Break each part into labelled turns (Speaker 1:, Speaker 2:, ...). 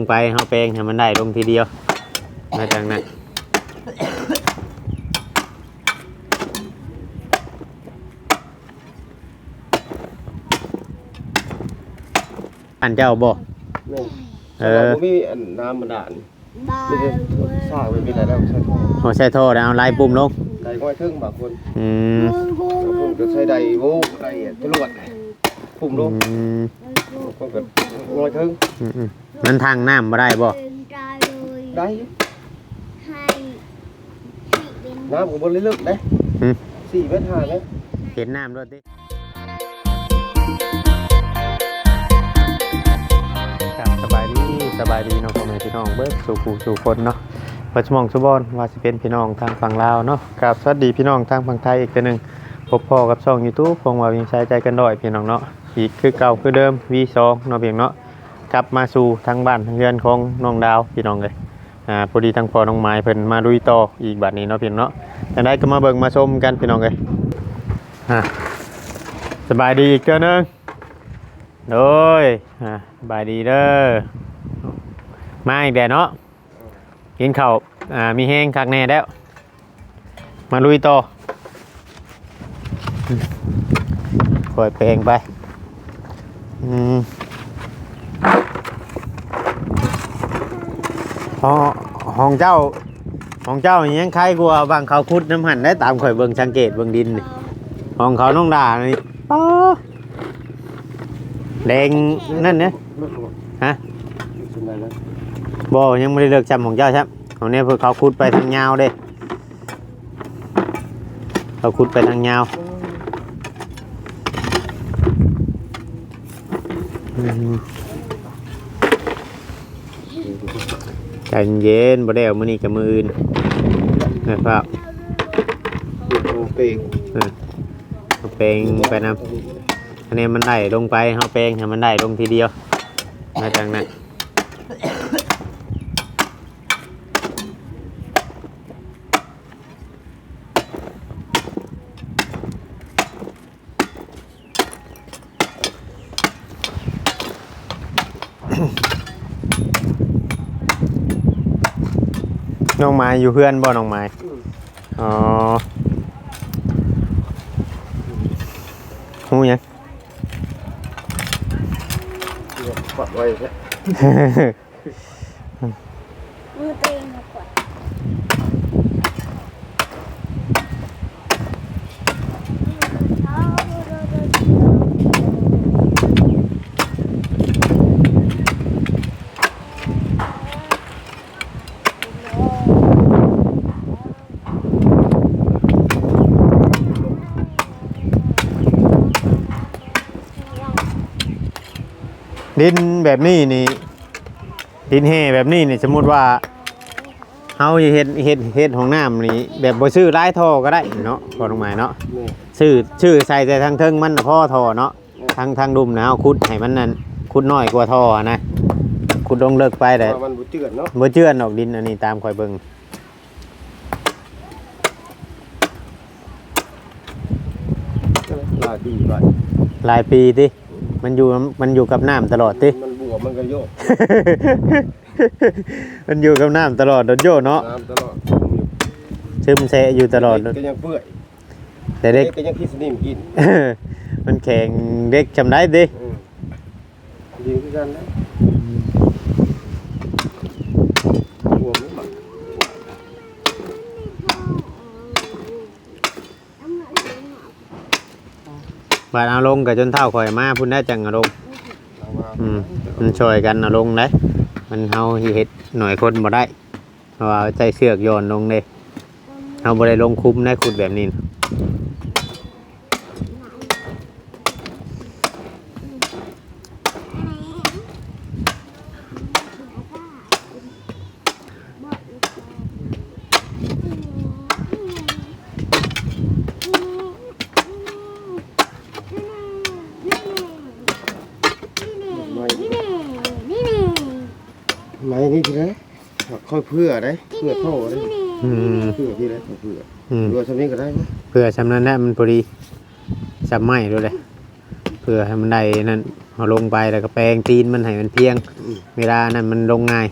Speaker 1: ลงไปเฮาแปลงให้มันได้ลงทีเดียวมาจากนั้นอันเจ้าบ่
Speaker 2: แม่น
Speaker 1: เออ
Speaker 2: บ่มีอันน้ำมันดานมีแต่สร้างไว้มีแต่แล้วใช้ท่อ
Speaker 1: โอ้ใส่โทษเอาลายปุ่มลง
Speaker 2: ไก่ก้อยครึ่งบางคน
Speaker 1: อืม
Speaker 2: บางคนก็ใช้ไดโว้ไดจรวดพุ่มลง
Speaker 1: อืม
Speaker 2: บางคนก็ก้อยครึ่ง
Speaker 1: อืมอื มมันทางน้ำบ่ได้บ่
Speaker 2: ได้อยู่น้ำก็บ่ลึกๆเด้
Speaker 1: อืม
Speaker 2: สี่เมตรห้าเมตร
Speaker 1: เห็นน้ำด้วยติครับสบายดีสบายดีเน้องพ่อแม่พี่น้องเบิร์สู่ผู้สู่คนเนาะปัจจุบันสุบอนว่าสิเป็นพี่น้องทางฝั่งลาวเนาะกับสวัสดีพี่น้องทางฝั่งไทยอีกตัวหนึ่งพบพ่อกับช่องยูทูบพงว่าวิงใช้ใจกันด้อยพี่น้องเนาะอีกคือเก่าคือเดิม V2 เนาะเพียงเนาะ กลับมาสู่ทางบ้านทางเรือนของน้องดาวพี่น้องเลยอ่าพอดีทางพอน้องไม้เพิ่นมาลุยต่ออีกบัดนี้เนาะเพียงเนาะจังได้ก็มาเบิ่งมาชมกันพี่น้องเลยอะสบายดีอีกเจ้านึงโดยอะสบายดีเด้อมาอีกแดดเนาะกินข้าวอ่ามีแห้งคักแน่แล้ว มาลุยต่อปล่อยเพลงไป อืม ห้องห้องเจ้าห้องเจ้ายังใครกลัวาบางเขาคุดน้ำหันได้ตามข่อยเบิ่งสังเกตเบิ่งดินนี่ของเขาน้องด่านี่ป๊อแดงนั่นเนี่ยฮะบ่ยังไม่ได้เลือกจำของเจ้าใช่ของเนี้ยเพื่อเขาคุดไปทางยาวเด้เขาคุดไปทางยาวอืม ใจเย็นบ่ได้เอามือนี้กับมืออื่นนะครับ
Speaker 2: โอ้เป่ง
Speaker 1: เอาแปลงไปนำอันนี้มันได้ลงไปเขาแปลงให้มันได้ลงทีเดียวมาจากนั้น น้องไม้อยู่เพื่อนบ่น้องไม้อ๋อหูยัง
Speaker 2: ปัดไว้แค่
Speaker 3: มือตัวเองมากด
Speaker 1: ดินแบบนี้นี่ ดินแห่แบบนี้นี่สมมุติว่าเฮาสิเฮ็ดเฮ็ดเฮ็ดของน้ำนี่แบบบ่ซื้อหลายท่อก็ได้เนาะพอตรงหมายเนาะ
Speaker 2: นี่
Speaker 1: ซื้อชื่อใส่แต่ทางเทิงมันน่ะพ่อท่อเนาะทางทางดุมนะเอาขุดให้มันนั่นขุดน้อยกว่าท่อนะขุดลงเลิกไปแต่
Speaker 2: ว่ามันบ่เจือนเนาะ
Speaker 1: บ่เชื่อนออกดินอันนี้ตามข่อยเบิ่ง
Speaker 2: ลาดีไป
Speaker 1: หลายปีติ มันอยู่มันอยู่กับน้ำตลอดติ
Speaker 2: มันบวมมันก็โยก
Speaker 1: มันอยู่กับน้ำตลอดโดนโยเนาะ
Speaker 2: น้ำตลอด
Speaker 1: ซึมแซะอยู่ตลอด
Speaker 2: เด็กก็ยังเปื่อย
Speaker 1: แต่เด็ก
Speaker 2: ก็ยังคิดสนิมกิน
Speaker 1: มันแข็งเด็กจำได้ดิ
Speaker 2: อืมดีคือกันนะบวมไม่หมัก
Speaker 1: บาดเอาลงกับจนเท่าข่อยมาพุ่นได้จังเอาลง
Speaker 2: อืม
Speaker 1: มันช่วยกันเอาลงได้มันเฮาเฮ็ดหน่อยคนบ่ได้เพราะว่าใจเสือกโยนลงเด้เฮาบ่ได้ลงคุ้มได้ขุดแบบนี้นะ
Speaker 2: ไม้นี่ทีไร ค่อยเพื่อได้เพื่อท่อได้
Speaker 1: อืม
Speaker 2: เพื่อที่ไรเพื่อ
Speaker 1: อืม
Speaker 2: เพื่อสำนี้ก็ได้ไหม
Speaker 1: เพื่อชำนาญได้มันพอดีจำไม่ด้วยเลยพพื่อให้มันได้นั่นเอาลงไปแล้วก็แปรงตีนมันให้มันเพียงเวลานั้นมันลงง่าย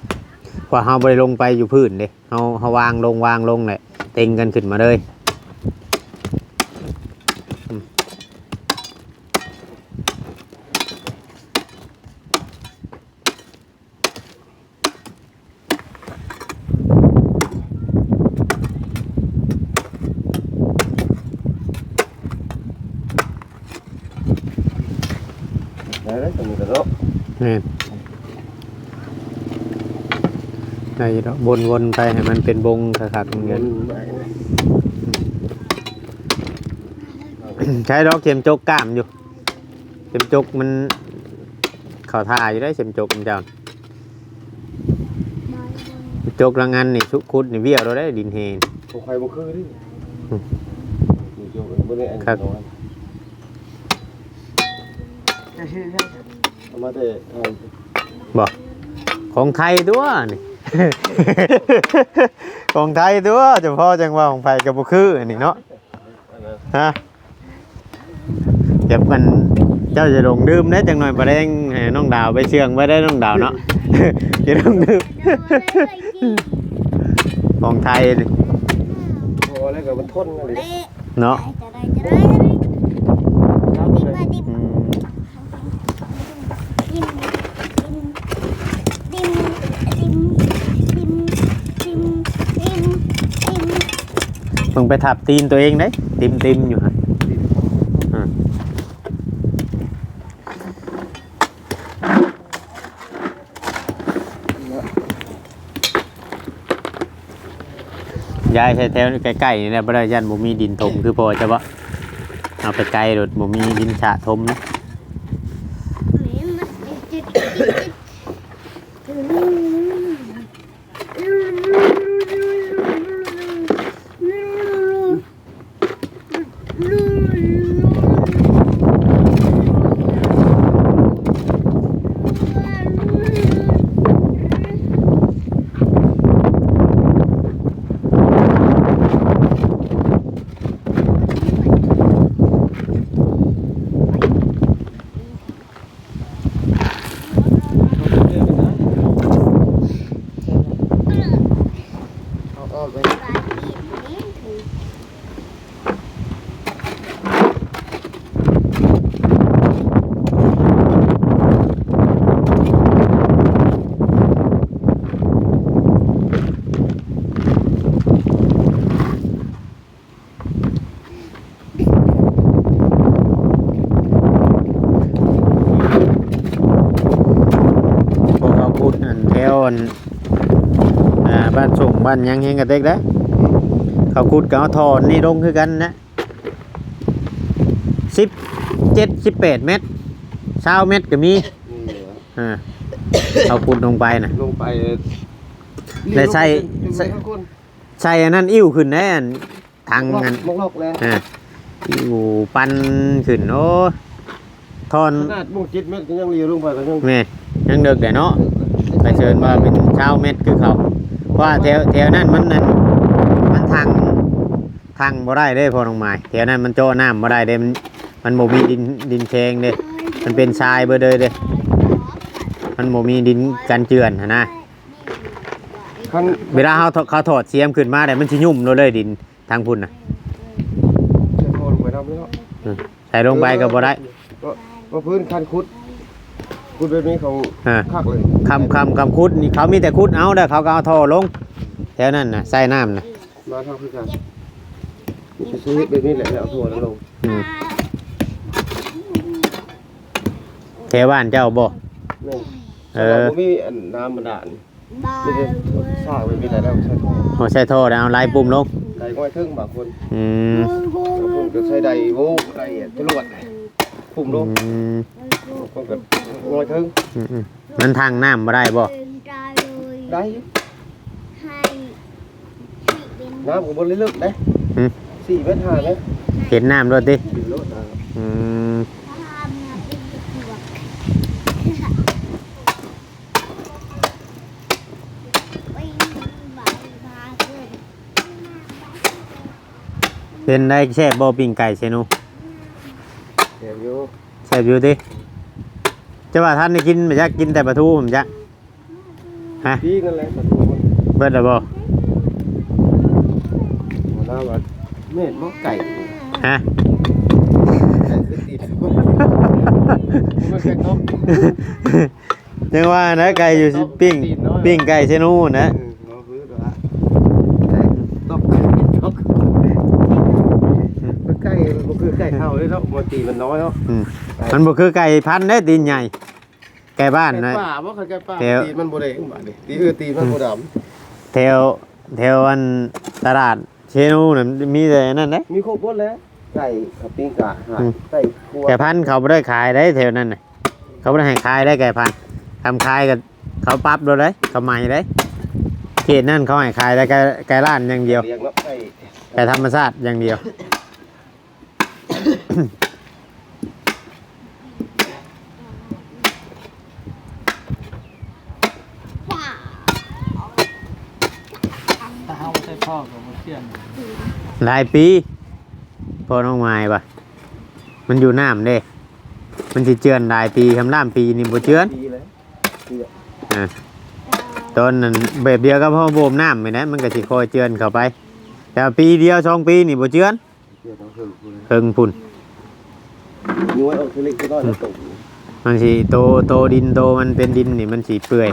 Speaker 1: เพราะเฮาบ่ได้ลงไปอยู่พื้นเด้เฮาเฮาวางลงวางลงแหละเต็งกันขึ้นมาเลย
Speaker 2: ได้แล้วตรงนี้ก็เนาะ
Speaker 1: นี่นได้อยู่ดอกวนๆไปให้มันเป็นวงคักๆอย่าง
Speaker 2: เงิ
Speaker 1: เงี้ย
Speaker 2: นไหน
Speaker 1: ใช้ดอกเข็มจกกล้ามอยู่เข็มจกมันเข่าท่าอยู่ได้เข็มจกมันเจ้าจกละงันนี่ชุกคุดนี่เบี้ยวเราได้ดินเฮน
Speaker 2: ของใครบ่คือดิ
Speaker 1: อืม
Speaker 2: นี่โยกบ่ได้อัน
Speaker 1: ครับ
Speaker 2: น้อย เอามาแต่เอา
Speaker 1: บอกของไทยตัวนี่ ของไทยตัวเฉพาะจังหวะของไผกับบุคืออันนี้เนาะ
Speaker 2: อันนั้น
Speaker 1: ฮะเดี๋ยวมันเจ้าจะลงดื่มได้จังหน่อยประเด็นให้น้องดาวไปเชื่องไว้ได้น้องดาวเนาะจะต้องดื่มของไทยนี่
Speaker 2: พอแล้วก็มันทนอะไร
Speaker 3: เละ
Speaker 1: เนาะ
Speaker 3: จะได้จะได้จะได้
Speaker 2: ครับ
Speaker 3: ดิบ
Speaker 2: เลย
Speaker 3: มาดิบ
Speaker 1: อืม
Speaker 3: ดิมดิมดิมดิมดิมดิมดิม
Speaker 1: มึง ไปทับตีนตัวเองได้ติมติมอยู่ฮะย้ายใช้แถวใกล้ๆนี่แหละบ่ได้ยันบ่มีดินถมคือพอจะบ่เอาไปไกลโดดบ่มีดินฉะถมนะ
Speaker 3: นี่มันจิต
Speaker 2: เอาเอาไป
Speaker 1: พวกเขาพูดอันแถวอันอ่า บ้านส่งบ้านหยังเฮงกับเด็กได้อเขาขุดกับเอาทอนนี่ลงคือกันนะสิบเจ็ดสิบแปดเมตรเช้าเมตรก็มี
Speaker 2: นี่เหรอ
Speaker 1: อ่าเขาขุดลงไปนะ
Speaker 2: ลงไป
Speaker 1: ได้ใส่ใส่
Speaker 2: ใส่ข้างก้น
Speaker 1: ใช่อันนั้นอิ่วขึ้นได้อันทาง
Speaker 2: ลอก
Speaker 1: อัน
Speaker 2: ลอกลอกแล้ว
Speaker 1: อ่าอิ่วปันขึ้นโอ้ทอน
Speaker 2: ขนาดมุงจิตเม็ดก็ยังเลียวลงไปก็ยัง
Speaker 1: แม่ยังเด็กแต่เนาะไปเชิญว่าเป็นเช้าเม็ดคือเขา เพราะว่าแถวแถวนั้นมันนั่นมันทางทางบ่ได้เด้พอลงมาแถวนั้นมันโจ้น้ำบ่ได้เด้มันมันบ่มีดินดินแข็งเด้มันเป็นทรายเบิดเลยเด้มันบ่มีดินกันเจือนนะ
Speaker 2: คัน
Speaker 1: เวลาเขาเขาถอดเสียมขึ้นมาได้มันสิยุ่มโลเลยดินทางพุ่นน่ะ
Speaker 2: ใส่ลงไปแล้ว
Speaker 1: ใส่ลงไปก็บ่ได้
Speaker 2: ก็ก็พื้นคันคุด คุดแบบนี้เขา
Speaker 1: อ่า
Speaker 2: คักเลย
Speaker 1: คำคำคำคุดนี่เขามีแต่คุดเอาเด้อเขาก็เอาท่อลงแถวนั้นน่ะใส่น้ำน่ะ
Speaker 2: มาเท่าคือกันมีแต่ชีวิตแบบนี้แหละแล้วเอาถั่วแล้วลง
Speaker 1: อืมแถวบ้านเจ้าบ่
Speaker 2: นี่
Speaker 1: เออ
Speaker 2: ผมมีอันน้ำบาดาล
Speaker 3: บา
Speaker 2: ไม่ได้สร้างไว้มีแต่แล้วใช้ท่อ
Speaker 1: เอาใส่ท่อแล้วเอาลายปุ่มลง
Speaker 2: ไก่ง่อยทึ่งบางคน
Speaker 1: อืม
Speaker 2: บางคนก็ใช้ไดโว้ไดจรวดพุ่มลง
Speaker 1: อืม
Speaker 2: บาง คนก็ง่อยทึ่ง
Speaker 1: อืมอืมมันทางน้ำมาได้บ่
Speaker 2: ได้
Speaker 3: ให้
Speaker 2: น้ำของบนลึกๆได้
Speaker 1: อืม
Speaker 2: สี่เมตรห้าเมตร
Speaker 1: เห็นน้ำด้วยติ
Speaker 2: อยู่โลดอะ
Speaker 1: อืมเป็นได้แช่บ่ปิ้งไก่เชนู
Speaker 2: เดี๋ยวอยู่
Speaker 1: แช่บอยู่ดิ จะว่าท่านได้กินไม่จักกินแต่ปลาทูผมจักฮะ
Speaker 2: พี่นั่นแหละประตูมัน
Speaker 1: เบิดแล้วบ่
Speaker 2: หัวหน้าว่าเม็ดบ่ไก่
Speaker 1: ฮะ
Speaker 2: ไก่คือติดมันแค่นก
Speaker 1: ยังว่านะไก่อยู่สิปิ้งปิ้งไก่เชนูนะ
Speaker 2: เออน้องพื้นเหรอฮะไก่ตกตกมันไก่มันคือไก่เท่าเลยเนาะมัน ตีมันน้อยเนาะ
Speaker 1: อืมมันบ่คือไก่พันธุ์ได้ตีนใหญ่ ไก่บ้าน
Speaker 2: ไก่
Speaker 1: นะ
Speaker 2: ป่าบ่คือไก่ป่า
Speaker 1: เดี๋ยว
Speaker 2: ตีมันบ่ได้บาดดิตีเออตีมันบ่ด
Speaker 1: แถวแถวอันตลาดเชนูน่ะมีแต่นั่นเด้ำ
Speaker 2: มีครบหมดแล้วไก่กับปิ้งกะหา
Speaker 1: อืม
Speaker 2: ไก่ครัว
Speaker 1: ไก่พันธุ์เขาบ่ได้ขายได้แถวนั้นน่ะเขาบ่ได้ให้ขายได้ไก่พันธุ์ทำขายกับเขาปรั๊บโดยได้เขาใหม่ได้เขตนั่นเขาให้ขายได้ไก่ไก่ล้านอย่างเดียว
Speaker 2: เลี้ยงเนาะไก่
Speaker 1: ไก่ธรรมชาติอย่างเดียว
Speaker 4: ถ้าเฮาใส่พ่อกับบ่เชื่อง
Speaker 1: หลายปีพอน้องไม้ปะมันอยู่น้ำเด้ มันสิเจือนหลายปีคำน้ำปีนี่บ่เจือน
Speaker 2: ดีเลย
Speaker 1: อ่าตอนนั้นแบบเดียวก็พ่อโบมน้ำไปนะมันก็สิคอยเจือนเข้าไป แต่ว่าปีเดียวสองปีนี่บ่เจือน
Speaker 2: เดี๋ยวต้องเพิ่มคุณ
Speaker 1: เพิ่งพุ่น
Speaker 2: ย้วยออกทีเล็กทีน้อยแล้วตก
Speaker 1: มันสิโตโตดินโตมันเป็นดินนี่มันสิเปื่อย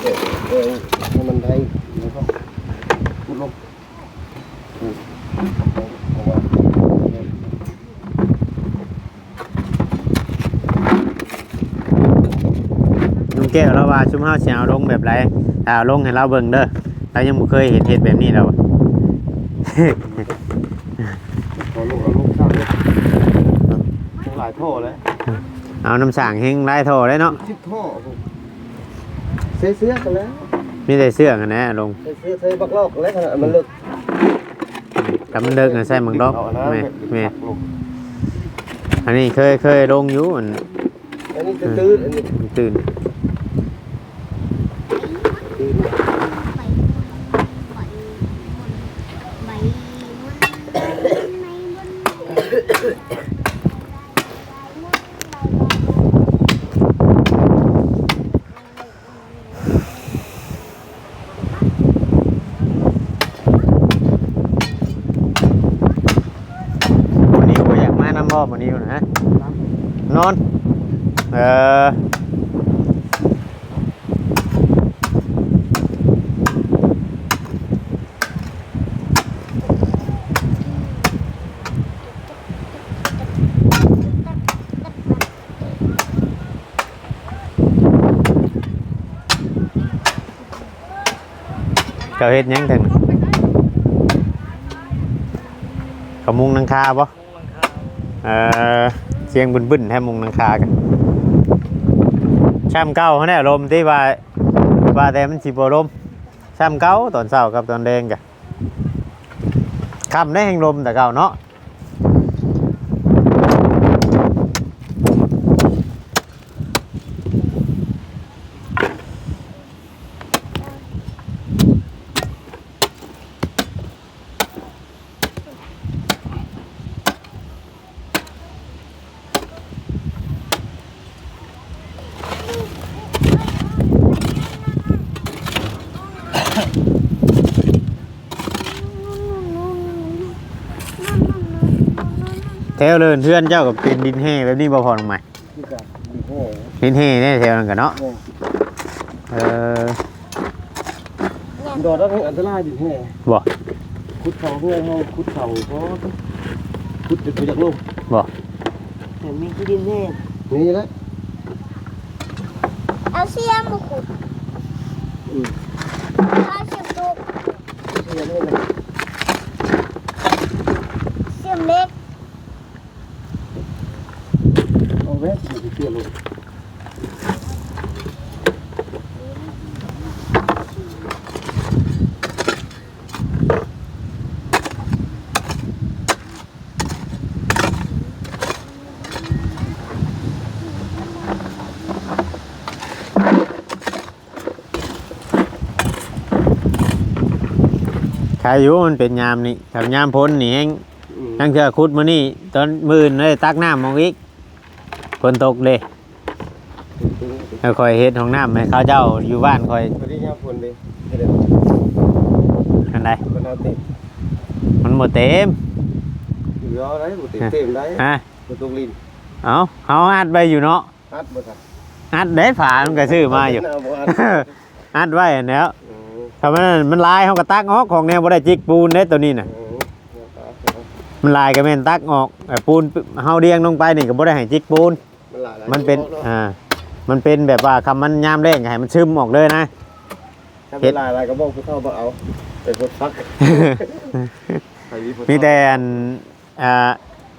Speaker 2: เออเออให้มันได้แล้วก็พุดลงอืมเอาไว้
Speaker 1: ลุงแก้วเราว่า ชุมเฮาสิเอาลงแบบไรเอาลงให้เราเบิ่งเด้อเรายังบ่เคยเห็นเฮ็ดแบบนี้แล้วอะ
Speaker 2: เอาลงเอาลงข้างเลยหลายท่อแล้ว
Speaker 1: เอาน้ำสั่งเฮงไล่โทได้เนาะ
Speaker 2: ชิบท่อใส่เสื้อกันแล้ว
Speaker 1: มีแต่เสื้อกันนะลง
Speaker 2: ใส่เสื้อใส่บักลอกกันแล้วขนาดมันเลิก
Speaker 1: ถ้ามันเลิกนะใส่หมังดอก
Speaker 2: เอานะ
Speaker 1: แม่
Speaker 2: แบบ
Speaker 1: แม่
Speaker 2: ลง
Speaker 1: อันนี้เคยเคยลงอยู่อัน
Speaker 2: อันนี้ตื้อๆอันนี้
Speaker 1: มันตื่น
Speaker 2: ตื้อ
Speaker 3: ใบในบน
Speaker 1: วันนี้กูอยากมาน้ำบ่อวันนี้อยู่นะนอน เออเจ้าเฮ็ดหยังถึงกระมุงนังคาปะเออเสียงบึนๆแท้มุงนังคากันช่ำเก้าเขาแน่ลมที่ว่าว่าแต่มันสิบลมช่ำเก้าตอนเช้ากับตอนแดงกะคำได้แห่งลมแต่เก่าเนาะ วเลินเพื่อนเจ้ากับเป็นดินแห้แบบนี้บ่พอลงมา
Speaker 2: นี่กันดีแห้ง
Speaker 1: ดินแห้เนี่ยแถวนั้นกันเนาะเออ
Speaker 2: ดอดแล้วทั้งอันตรายดีแห้ง
Speaker 1: บ่
Speaker 2: คุดเขาเพื่อให้คุดเขาก็คุดไปจากโลก
Speaker 1: บ่
Speaker 4: แต่มีที่ดินแห้ง
Speaker 2: นี่แหละ
Speaker 3: เอาเสียมมาขุด
Speaker 1: ใครอยู่มันเป็นยามนี่กับยามพ้นนี่แฮง
Speaker 2: อืม
Speaker 1: ทั้งเทื่อคุดมื้อนี้ตอนมื้ออื่นเลยตักน้ำมองอีกฝนตกเด้แล้วค่อยเฮ็ดห้องน้ำให้เขาเจ้าอยู่บ้านค่อย
Speaker 2: พอดียามฝนเลยให้ได้
Speaker 1: อันใด
Speaker 2: คนเอาเต็ม
Speaker 1: มันบ่เต็ม
Speaker 2: อยู่เอาได้บ่เต็มเต็มได้
Speaker 1: ฮะ
Speaker 2: บ่ตรงลิ้น
Speaker 1: เอาเฮาอัดไว้อยู่เนาะ
Speaker 2: อัดบ่ทัน
Speaker 1: อัดได้ฝามันก็ซื้อมาอยู่
Speaker 2: บ่อัด
Speaker 1: อัดไว้อันแล้ว
Speaker 2: อืม
Speaker 1: ถ้ามันมันลายเฮาก็ตักออกของแนวบ่ได้จิกปูนเด้ตัวนี้น่ะ
Speaker 2: อืม
Speaker 1: มันลายก็แม่นตักออกไอ้ปูนเฮาเรียงลงไปนี่ก็บ่ได้ให้จิกปูน
Speaker 2: มันหลายหลาย
Speaker 1: มันเป็น
Speaker 2: โลก
Speaker 1: อ่ามันเป็นแบบว่าคำมันยามแรงก็ให้มันซึมออกเลยนะ
Speaker 2: ถ้าเป็นหลายหลายก็บอกผู้เฒ่าบ่เอาเป็นพดฟักใครผู้เฒ่า
Speaker 1: มีแต่อันอ่า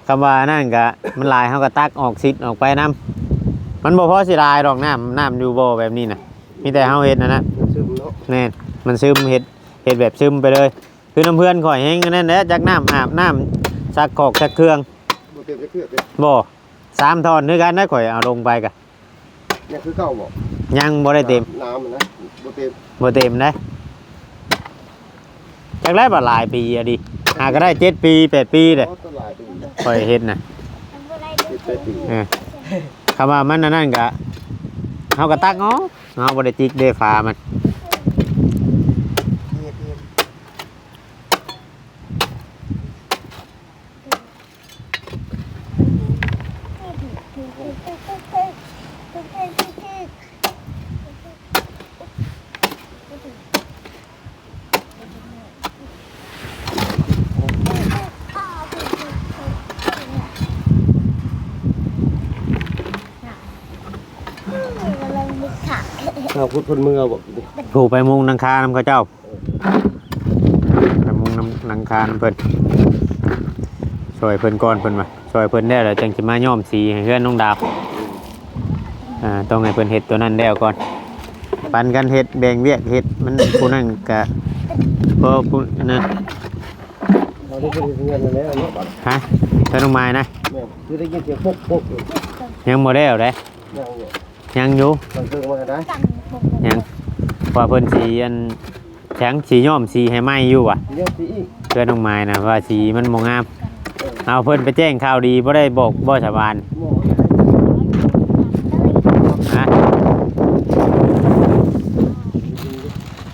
Speaker 1: คำว่านั่นก็มันลายเขาก็ตักออกซิดออกไปน้ำมันบ่พอสิลายดอกน้ำน้ำอยู่บ่แบบนี้นะมีแต่เฮาเฮ็ดนะนะ
Speaker 2: มันซึมเนาะ
Speaker 1: แน่น มันซึมเฮ็ดเฮ็ดแบบซึมไปเลย คือน้ำเพื่อนข่อยแห้งอันนั่นแหละจากน้ำอาบน้ำซักกอกซักเครื่อง
Speaker 2: บ่เต็มจะเคลือบเลย
Speaker 1: บ่สามทอนด้วยกันนะข่อยเอาลงไปกะ
Speaker 2: เนี่ยคือเก่าบ่
Speaker 1: ยังบ่ได้เต็ม
Speaker 2: น้ำมันนะบ่เต็ม
Speaker 1: บ่เต็มได้จากได้บ่หลายปีอะดิหาก็ได้เจ็ดปีแปดปีเลย
Speaker 2: เพราะตลาดเป็น
Speaker 1: ข่อยเฮ็ดน่ะ
Speaker 3: มันบ่ได้
Speaker 2: สิบแปดปี
Speaker 1: เออคำว่ามันอันนั่นกะเฮากะตักอ๋อเฮาบ่ได้จิกเด้ฟ้ามัน
Speaker 3: กำลังมีขา
Speaker 2: ข้าวพุทธเพิ่นมือเอาบ่ดิ
Speaker 1: ผูกไปมุงนังคานำเขาเจ้าไปมุงนำนังคานำเพิ่นช่วยเพิ่นก่อนเพิ่นมาช่วยเพิ่นได้แล้วจังสิมาย้อมสีให้เพื่อนน้องดาวอ่าต้องให้เพิ่นเฮ็ดตัวนั้นแล้วก่อนปันกันเฮ็ดแบ่งเวียกเฮ็ดมันผู้นั้นก็พอผู้นั้น
Speaker 2: เราได้ยินเสียงกันแล้วเนาะบัด
Speaker 1: ฮะเพิ่นลงมานะ
Speaker 2: แม่นคือได้ยินเสียงปุ๊กปุ๊กอยู่
Speaker 1: ยังบ่ได้เอาเด้
Speaker 2: ยังอ ยู่
Speaker 1: ยังอยู่
Speaker 2: มันเพิ่งมาได้
Speaker 3: กันบก
Speaker 1: ยังว่าเพิ่นสีอันแข็งสีย้อมสีให้ไหมอยู่ว่ะ
Speaker 2: เดี๋ยวสิอีก
Speaker 1: เพื่อนน้องไม้นะว่าสีมันบ่งาม เอาเพิ่นไปแจ้งข่าวดีบ่ได้บอกบ่ชาวบ้าน
Speaker 2: หมอ
Speaker 1: ฮะ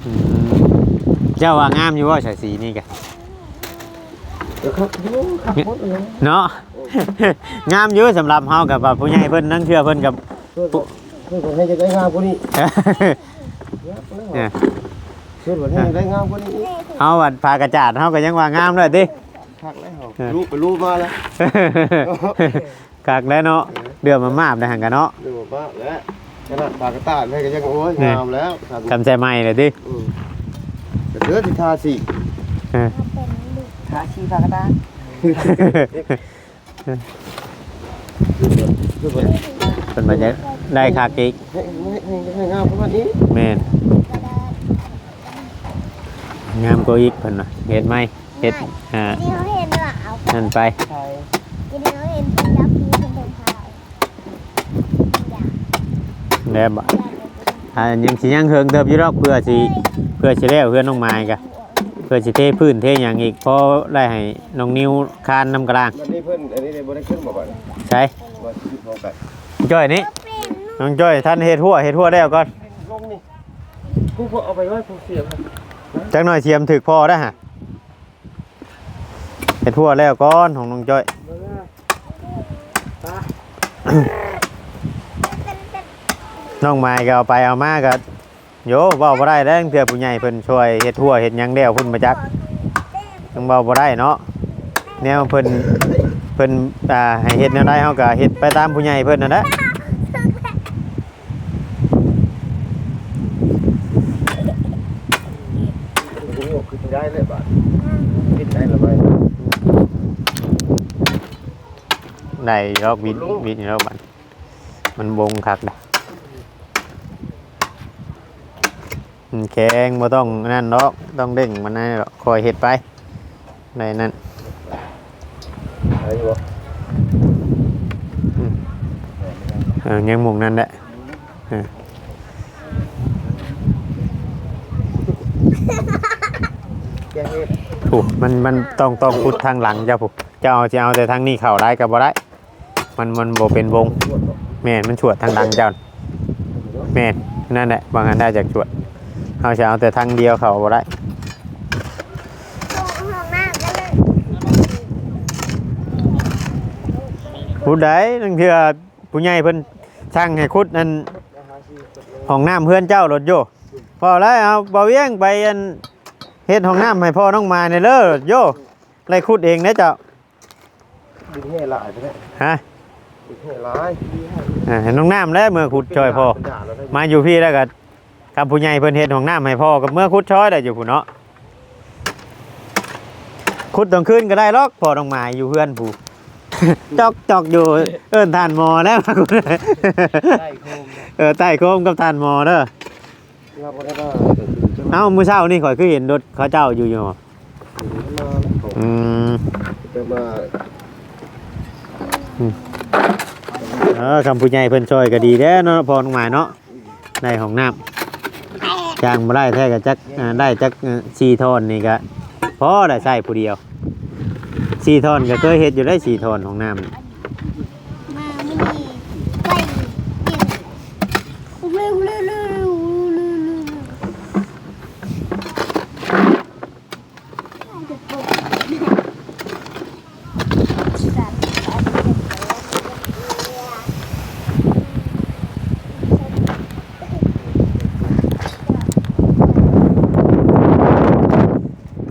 Speaker 1: อืมเจ้าว่างามอยู่บ่ใส่สีนี่กะ
Speaker 2: เดี๋ยวครับโอ้ครับหมดเลย
Speaker 1: เนาะ งามอยู่สำหรับเฮากับว่าผู้ใหญ่เพิ่นนั่งเชื่อเพิ่นกับ
Speaker 2: เพื่อนบอกเพื่อ นบอกให้จะได้งามกว่านี้
Speaker 1: เนี่ย
Speaker 2: เพื่อนบอกให้จะได้งามกว่านี้อีก
Speaker 1: เฮาวัดพากระจาดเฮาก็ยังว่างามเลยติ
Speaker 2: คักแล้วเหรอรูปไปรูปมาแล้ว
Speaker 1: กักแล้วเนาะเดือดมามาบได้หันกันเนาะ
Speaker 2: ดูมาแล้วขนาดปากกระต่ายให้ก็ยังโอ้ยงามแล้วครับ
Speaker 1: กำใจใหม่เลยติ
Speaker 2: อืมแต่เสือสิทาสี
Speaker 1: เออ
Speaker 4: ทาชีพากระดา ษ
Speaker 2: ดูไป
Speaker 1: เพิ่นมาจะได้คักอีก
Speaker 2: ให้ให้ให้ให้งามประมาณนี้
Speaker 1: แม่นงามกว่าอีกเพิ่นว่าเฮ็ดไหมเฮ็ดอ่า
Speaker 3: ที่เขาเห็นหลาว
Speaker 1: นั่นไป
Speaker 4: ใช่
Speaker 3: ที่เขาเห็นเป็นยักษ์มีเป็นทายอยาก
Speaker 1: แล้วบ่อ่ายังสิยังเฮิงเติบอยู่ดอกเพื่อสิเพื่อสิแล้วเพื่อนน้องไม้กะเพื่อสิเทพื้นเทหยังอีกพอได้ให้น้องนิวคานน้ำกลาง
Speaker 2: วัน บ่ได้ขึ้นบ่ก่อน
Speaker 1: ใช่
Speaker 2: ว่าสิพอกัน
Speaker 1: จ้อยนี่น้องจ้อยท่านเฮ็ดหัวเฮ็ดหัวแล้วก่อน
Speaker 2: ลงนี่กูพอเอาไปไว้กูเสียครับ
Speaker 1: จักหน่อยเสียมถึกพอได้ฮะเฮ็ดหัวแล้วก่อนของน้องจ้อยน้องไม้ก็เอาไปเอามาก็โยเว้าบ่ได้แล้วเทื่อผู้ใหญ่เพิ่นช่วยเฮ็ดหัวเฮ็ดหยังแล้วเพิ่นมาจักยังเว้าบ่ได้เนาะแนวเพิ่น พิ่นอ่าให้เฮ็ดแนวใดเฮาก็เฮ็ดไปตามผู้ใหญ่เพิ่นนั่นแหละ
Speaker 2: กูยกขึ้นได้เลยบาดขึ้นได้ละไป
Speaker 1: ได้รอกวิดวิดรอกบัดมันบงคักเด้ออืมแข็งบ่ต้องนั่นดอกต้องเด้งมันนั่นดอกคอยเฮ็ดไปได้นั่น
Speaker 2: อะไรบ่
Speaker 1: เออยังหมุงนั่นแหละ
Speaker 2: แกเฮ็ด
Speaker 1: ถูกมันมันต้องต้องพุดทางหลังเจ้าผูเจ้าจะเอาแต่ทางนี้เข้าได้ก็บ่ได้ มันมันบ่เป็นวง
Speaker 2: ปวดบ่
Speaker 1: แม่นมันฉวดทางหลังเจ้าแม่นนั่นแหละบางอันได้จากฉวดเอาจะเอาแต่ทางเดียวเข้าบ่ได้
Speaker 3: ลงห้องน้ำกันเลย
Speaker 1: พุดได้นั่นคือผู้ใหญ่เพิ่นช่างให้คุดนั่นห้องน้ำเพื่อนเจ้ารถโยพอแล้วเอาบ่เวียงไปอันเฮ็ดห้องน้ำให้พ่อน้องมาในเด้อรถโยไล่คุดเองนะเจ้า
Speaker 2: ดินแห่หลายไปแล้ว
Speaker 1: ฮะ
Speaker 2: ดินแห่หลาย
Speaker 1: อ่าให้น้องน้ำแล้วเมื่อขุดช่วยพ่อ
Speaker 2: เป็นด่านแล้วได้
Speaker 1: มาอยู่พี่แล้วก็กับผู้ใหญ่เพิ่นเฮ็ดห้องน้ำให้พ่อกับเมื่อคุดช้อยได้อยู่พุ่นเนาะคุดตอนคืนก็ได้หรอกพ่อต้องมาอยู่เพื่อนผู้ จอกจอกอยู่ เอิ้นทานหมอแล้วมาคุด
Speaker 4: ได้โคม
Speaker 1: เออใต้โคมกับทานหมอเด้อ
Speaker 2: เราบ่ได้ว่าแต่คือจะมา
Speaker 1: เอ้ามื้อเช้านี่ข่อยคือเห็นรถเขาเจ้าอยู่อยู่
Speaker 2: มา
Speaker 1: อืม
Speaker 2: จะมา
Speaker 1: เออคำผู้ใหญ่เพิ่นช่วยก็ดีแด้เนาะพ่อน้องหมายเนาะได้ห้องน้ำจ้างบ่ได้แท้ก็จักอ่าได้จัก4ทอนนี่ก็พอได้ใช้ผู้เดียว สี่ทอนก็เคยเฮ็ดอยู่ได้สี่ทอนของน้ำา
Speaker 3: ไม่มีไปกินเร็วเร็วเร็วเร็วเร็วเร็ว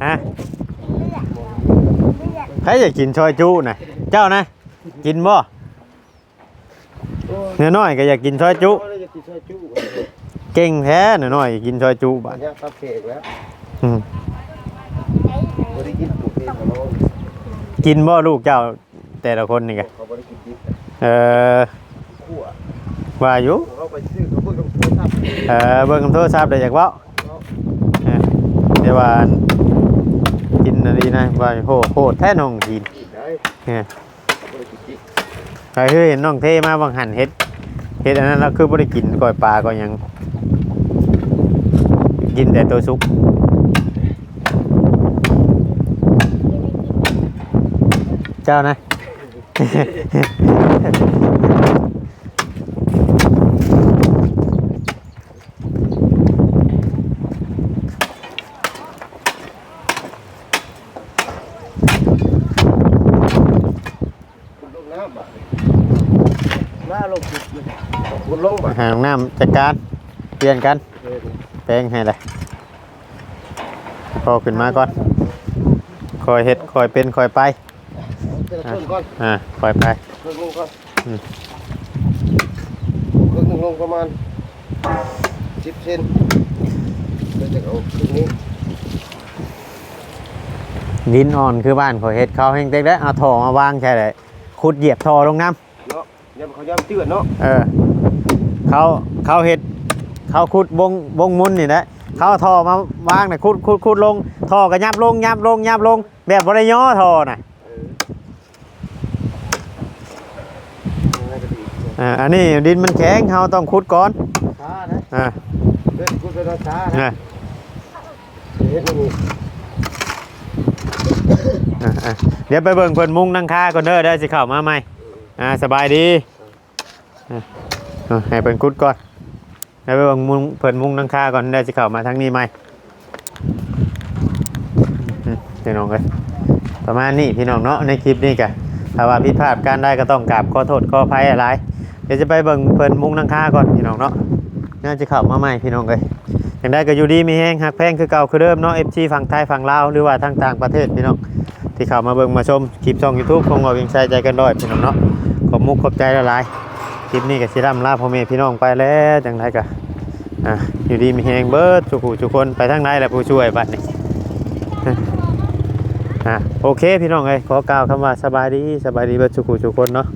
Speaker 3: เฮะ
Speaker 1: ใคร อยากกินซอยจุน่ะเจ้านะ กินบ่เนื้อน้อยก็อยากกินซอยจุ
Speaker 2: โอ้ยจะกินซอยจุ
Speaker 1: เก่งแท้เนื้อน้อยกินซอยจุ
Speaker 2: บ้า
Speaker 1: บานด
Speaker 2: ยาตับเค้กแล้ว
Speaker 1: อืม
Speaker 2: บ่ได้กินบุฟเฟ่ต์ของน้อง
Speaker 1: กินบ่ลูกเจ้าแต่ละคนนี่กะ
Speaker 2: เขาบ่ได้กินดิบ
Speaker 1: เออ
Speaker 2: คั่ว
Speaker 1: ว่าอยู่
Speaker 2: เขาไปซื้อเขาเบิ่งกับโทรศัพท์
Speaker 1: เออเบิ่งโทรศัพท์ได้จากเว้าเออเดี๋ยวว่า กินอะไรนะว่าโหโหดแท้น้องกิน
Speaker 2: กินได้
Speaker 1: เนี่ย
Speaker 2: บ่ได้กินดิบ
Speaker 1: ใครเคยเห็นน้องเทมาบางหันเฮ็ดเฮ็ดอันนั้นแล้วคือบ่ได้กินก้อยปลาก็ยัง กินแต่ตัวซุปเจ้านะ
Speaker 2: คุณลงน้ำบ่หน้าลงจุดเลย คุณลงบ่
Speaker 1: หางน้ำจัดการเปลี่ยนกัน
Speaker 2: เออ
Speaker 1: แปลงให้เลยพอขึ้นมาก่อนคอยเฮ็ดคอยเป็นคอยไป
Speaker 2: เดี๋ยวต้นก่อน
Speaker 1: อ่าคอยไป
Speaker 2: เพิ่งลงก่อน
Speaker 1: อืม
Speaker 2: เพิ่งลงประมาณ10เซนเดี๋ยวจะเอาขึ้นนี้
Speaker 1: ดินอ่อนคือบ้านขอยเฮ็ดเขาแห้งเต็กได้วเอาท่อมาวางใช่เลยขุดเหยียบท่อลงน้
Speaker 2: เนาะยามเขายามเตือนเนาะำ
Speaker 1: เออ เขาเขาเฮ็ดเขาขุดบงบงมุนนี่แหละเขาเอาท่อมาวางน่ะขุดขุดขุดลงท่อก็ยับลงยับลงยับลง แบบบ่ได้ย่อท่อน่ะ
Speaker 2: เออน่าจะดี
Speaker 1: อ่าอันนี้ดินมันแข็งเขาต้องขุดก่อน
Speaker 2: ช้านะ
Speaker 1: อ่า
Speaker 2: เด็กกูจะช้า
Speaker 1: อ่า
Speaker 2: นะเฮ็ดนี่
Speaker 1: อ่าอ่าเดี๋ยวไปเบิ่งเพิ่นมุงนังคาก่อนเด้อได้สิเข้ามาใหม่อ่าสบายดีอ่าอ่า ให้เพิ่นขุดก่อนเดี๋ยวไปเบิ่งมุงเพิ่นมุงนังคาก่อนได้สิเข้ามาทางนี้ใหมพี่น้องเอ้ยประมาณนี้พี่น้องเนาะในคลิปนี้กะถ้าว่าผิดพลาดการได้ก็ต้องกราบขอโทษขออภัยอะไรเดี๋ยวจะไปเบิ่งเพิ่นมุงนังคาก่อนพี่น้องเนาะน่าจะเข้ามาใหม่พี่น้องเอ้ยอย่างได้ก็อยู่ดีมีแฮงหักแพงคือเก่าคือเดิมเนาะ FG ฝั่งไทยฝั่งลาวหรือว่าทางต่างประเทศพี่น้องที่เข้ามาเบิ่งมาชมคลิปช่อง YouTube ของเราเพียงใช้ใจกันด้อยพี่น้องเนาะขอบมุกขอบใจละลาย คลิปนี้ก็สิร่ำลาพ่อแม่พี่น้องไปแล้วจังไรก็อะอยู่ดีมีแฮงเบิร์ดทุกผู้ทุกคนไปทางไหนแหละผู้ช่วยบัดนี้อะโอเคพี่น้องเอ้ยขอกล่าวคำว่าสบายดีสบายดีเบิดทุกผู้ทุกคนเนาะ